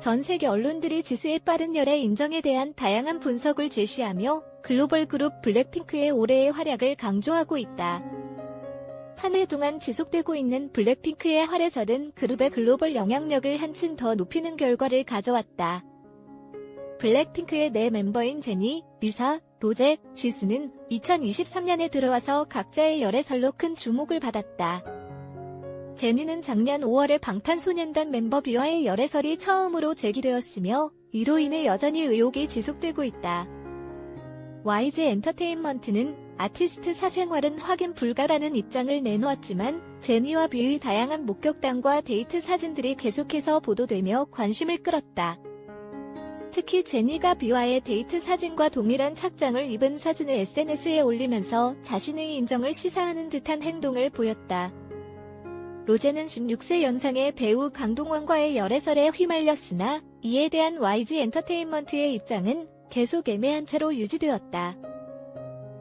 전 세계 언론들이 지수의 빠른 열애 인정에 대한 다양한 분석을 제시하며 글로벌 그룹 블랙핑크의 올해의 활약을 강조하고 있다. 한 해 동안 지속되고 있는 블랙핑크의 활약설은 그룹의 글로벌 영향력을 한층 더 높이는 결과를 가져왔다. 블랙핑크의 네 멤버인 제니, 리사, 로제, 지수는 2023년에 들어와서 각자의 열애설로 큰 주목을 받았다. 제니는 작년 5월에 방탄소년단 멤버 뷰와의 열애설이 처음으로 제기되었으며 이로 인해 여전히 의혹이 지속되고 있다. YG 엔터테인먼트는 아티스트 사생활은 확인 불가라는 입장을 내놓았지만 제니와 뷰의 다양한 목격담과 데이트 사진들이 계속해서 보도되며 관심을 끌었다. 특히 제니가 뷰와의 데이트 사진과 동일한 착장을 입은 사진을 SNS에 올리면서 자신의 인정을 시사하는 듯한 행동을 보였다. 로제는 16세 연상의 배우 강동원과의 열애설에 휘말렸으나 이에 대한 YG 엔터테인먼트의 입장은 계속 애매한 채로 유지되었다.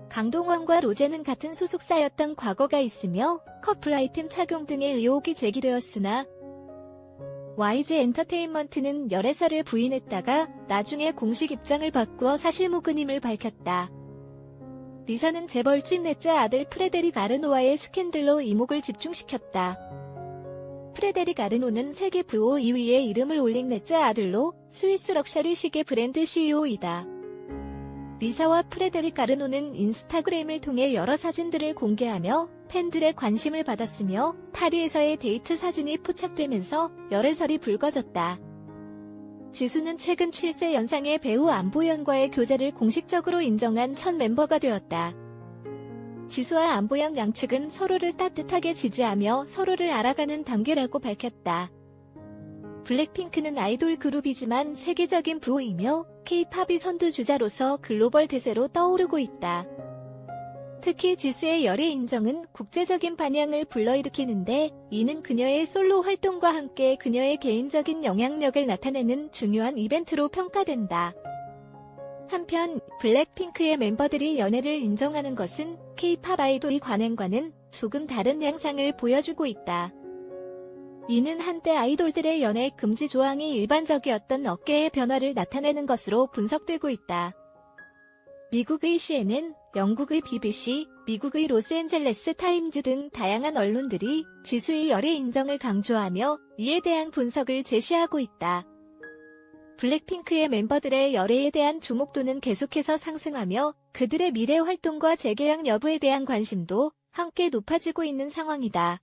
강동원과 로제는 같은 소속사였던 과거가 있으며 커플 아이템 착용 등의 의혹이 제기되었으나 YG 엔터테인먼트는 열애설을 부인했다가 나중에 공식 입장을 바꾸어 사실무근임을 밝혔다. 리사는 재벌집 넷째 아들 프레데릭 아르노와의 스캔들로 이목을 집중시켰다. 프레데릭 아르노는 세계 부호 2위에 이름을 올린 넷째 아들로 스위스 럭셔리 시계 브랜드 CEO이다. 리사와 프레데릭 아르노는 인스타그램을 통해 여러 사진들을 공개하며 팬들의 관심을 받았으며 파리에서의 데이트 사진이 포착되면서 열애설이 불거졌다. 지수는 최근 7세 연상의 배우 안보현과의 교제를 공식적으로 인정한 첫 멤버가 되었다. 지수와 안보영 양측은 서로를 따뜻하게 지지하며 서로를 알아가는 단계라고 밝혔다. 블랙핑크는 아이돌 그룹이지만 세계적인 부호이며 K-팝이 선두주자로서 글로벌 대세로 떠오르고 있다. 특히 지수의 열애 인정은 국제적인 반향을 불러일으키는데 이는 그녀의 솔로 활동과 함께 그녀의 개인적인 영향력을 나타내는 중요한 이벤트로 평가된다. 한편 블랙핑크의 멤버들이 연애를 인정하는 것은 K-팝 아이돌의 관행과는 조금 다른 양상을 보여주고 있다. 이는 한때 아이돌들의 연애 금지 조항이 일반적이었던 어깨의 변화를 나타내는 것으로 분석되고 있다. 미국의 CNN, 영국의 BBC, 미국의 로스앤젤레스 타임즈 등 다양한 언론들이 지수의 열애 인정을 강조하며 이에 대한 분석을 제시하고 있다. 블랙핑크의 멤버들의 열애에 대한 주목도는 계속해서 상승하며 그들의 미래 활동과 재계약 여부에 대한 관심도 함께 높아지고 있는 상황이다.